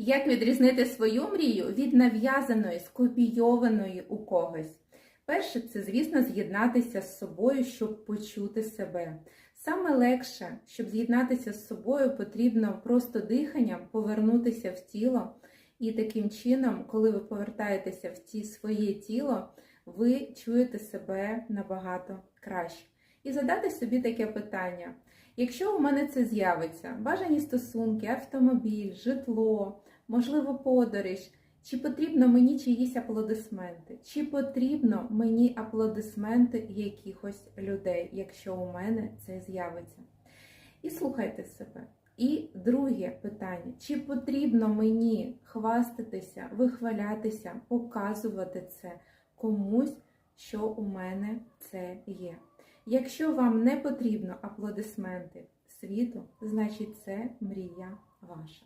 Як відрізнити свою мрію від нав'язаної, скопійованої у когось? Перше, це, звісно, з'єднатися з собою, щоб почути себе. Саме легше, щоб з'єднатися з собою, потрібно просто диханням повернутися в тіло. І таким чином, коли ви повертаєтеся в ті своє тіло, ви чуєте себе набагато краще. І задати собі таке питання: якщо у мене це з'явиться, бажані стосунки, автомобіль, житло, можливо, подорож, чи потрібно мені чиїсь аплодисменти, чи потрібно мені аплодисменти якихось людей, якщо у мене це з'явиться? І слухайте себе. І друге питання: чи потрібно мені хвастатися, вихвалятися, показувати це комусь, що у мене це є? Якщо вам не потрібно аплодисменти світу, значить це мрія ваша.